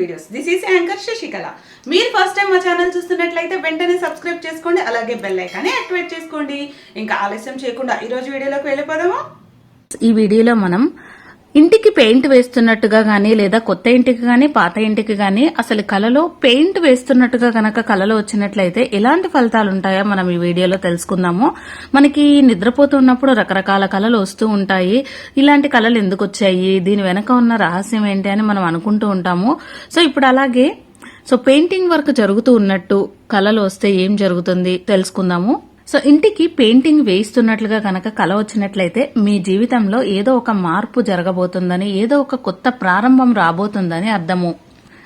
Videos this is anchor Shashikala మీరు first time మా channel చూస్తున్నట్లయితే వెంటనే సబ్స్క్రైబ్ చేసుకోండి అలాగే బెల్ ఐకాన్ని యాక్టివేట్ చేసుకోండి. ఇంకా ఆలస్యం చేయకుండా ఈ రోజు వీడియోలోకి వెళ్ళిపోదామా? ఈ వీడియోలో మనం ఇంటికి పెయింట్ వేస్తున్నట్టుగా కానీ లేదా కొత్త ఇంటికి కానీ పాత ఇంటికి కానీ అసలు కలలో పెయింట్ వేస్తున్నట్టుగా గనక కలలో వచ్చినట్లయితే ఎలాంటి ఫలితాలు ఉంటాయో మనం ఈ వీడియోలో తెలుసుకుందాము. మనకి నిద్రపోతున్నప్పుడు రకరకాల కళలు వస్తూ ఉంటాయి. ఇలాంటి కళలు ఎందుకు వచ్చాయి? దీని వెనక ఉన్న రహస్యం ఏంటి అని మనం అనుకుంటూ ఉంటాము. సో ఇప్పుడు అలాగే సో పెయింటింగ్ వర్క్ జరుగుతూ ఉన్నట్టు కళలు వస్తే ఏం జరుగుతుంది? తెలుసుకుందాము. సో ఇంటికి పెయింటింగ్ వేయిస్తున్నట్లుగా కనుక కల వచ్చినట్లయితే మీ జీవితంలో ఏదో ఒక మార్పు జరగబోతుందని ఏదో ఒక కొత్త ప్రారంభం రాబోతుందని అర్థము.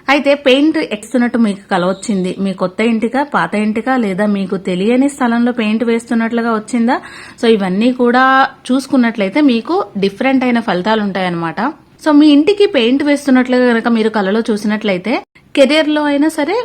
అయితే పెయింట్ ఎక్స్తున్నట్టు మీకు కల వచ్చింది. మీ కొత్త ఇంటికా పాత ఇంటికా లేదా మీకు తెలియని స్థలంలో పెయింట్ వేస్తున్నట్లుగా వచ్చిందా? సో ఇవన్నీ కూడా చూసుకున్నట్లయితే మీకు డిఫరెంట్ అయిన ఫలితాలు ఉంటాయన్నమాట. సో మీ ఇంటికి పెయింట్ వేస్తున్నట్లుగా కనుక మీరు కలలో చూసినట్లయితే కెరీర్లో అయినా సరే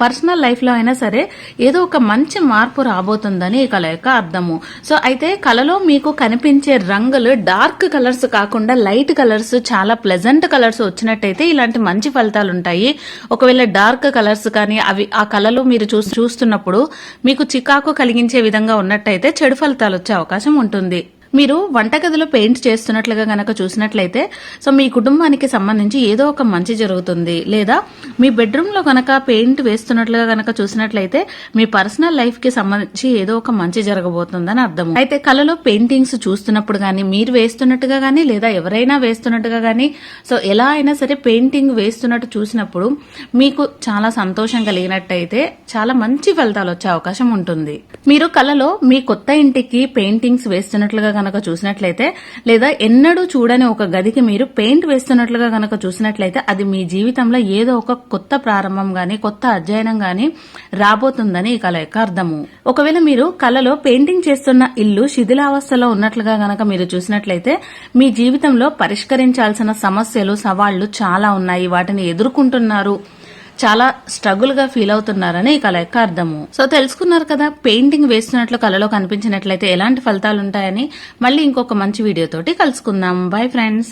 పర్సనల్ లైఫ్లో అయినా సరే ఏదో ఒక మంచి మార్పు రాబోతుందని ఈ కళ యొక్క అర్థము. సో అయితే కళలో మీకు కనిపించే రంగులు డార్క్ కలర్స్ కాకుండా లైట్ కలర్స్ చాలా ప్లెజెంట్ కలర్స్ వచ్చినట్టయితే ఇలాంటి మంచి ఫలితాలు ఉంటాయి. ఒకవేళ డార్క్ కలర్స్ కానీ అవి ఆ కళలో మీరు చూస్తున్నప్పుడు మీకు చికాకు కలిగించే విధంగా ఉన్నట్టయితే చెడు ఫలితాలు వచ్చే అవకాశం ఉంటుంది. మీరు వంటగదిలో పెయింట్ చేస్తున్నట్లుగా గనక చూసినట్లయితే సో మీ కుటుంబానికి సంబంధించి ఏదో ఒక మంచి జరుగుతుంది. లేదా మీ బెడ్రూమ్లో కనుక గనక పెయింట్ వేస్తున్నట్లుగా గనక చూసినట్లయితే మీ పర్సనల్ లైఫ్కి సంబంధించి ఏదో ఒక మంచి జరగబోతుందని అర్థం అయితే కళలో పెయింటింగ్స్ చూస్తున్నప్పుడు కానీ మీరు వేస్తున్నట్టుగా కానీ లేదా ఎవరైనా వేస్తున్నట్టుగా కానీ సో ఎలా అయినా సరే పెయింటింగ్ వేస్తున్నట్టు చూసినప్పుడు మీకు చాలా సంతోషం కలిగినట్టయితే చాలా మంచి ఫలితాలు వచ్చే అవకాశం ఉంటుంది. మీరు కళలో మీ కొత్త ఇంటికి పెయింటింగ్స్ వేస్తున్నట్లుగా కనుక చూసినట్లయితే లేదా ఎన్నడూ చూడని ఒక గదికి మీరు పెయింట్ వేస్తున్నట్లుగా కనుక చూసినట్లయితే అది మీ జీవితంలో ఏదో ఒక కొత్త ప్రారంభం గాని కొత్త అధ్యయనం గాని రాబోతుందని ఈ కళ యొక్క అర్థము. ఒకవేళ మీరు కళలో పెయింటింగ్ చేస్తున్న ఇల్లు శిథిలావస్థలో ఉన్నట్లుగా గనక మీరు చూసినట్లయితే మీ జీవితంలో పరిష్కరించాల్సిన సమస్యలు సవాళ్ళు చాలా ఉన్నాయి. వాటిని ఎదుర్కొంటున్నారు. చాలా స్ట్రగుల్గా ఫీల్ అవుతున్నారని ఈ కళ యొక్క అర్థము. సో తెలుసుకున్నారు కదా పెయింటింగ్ వేస్తున్నట్లు కళలో కనిపించినట్లయితే ఎలాంటి ఫలితాలు ఉంటాయని మళ్ళీ ఇంకొక మంచి వీడియోతోటి కలుసుకుందాం. Bye friends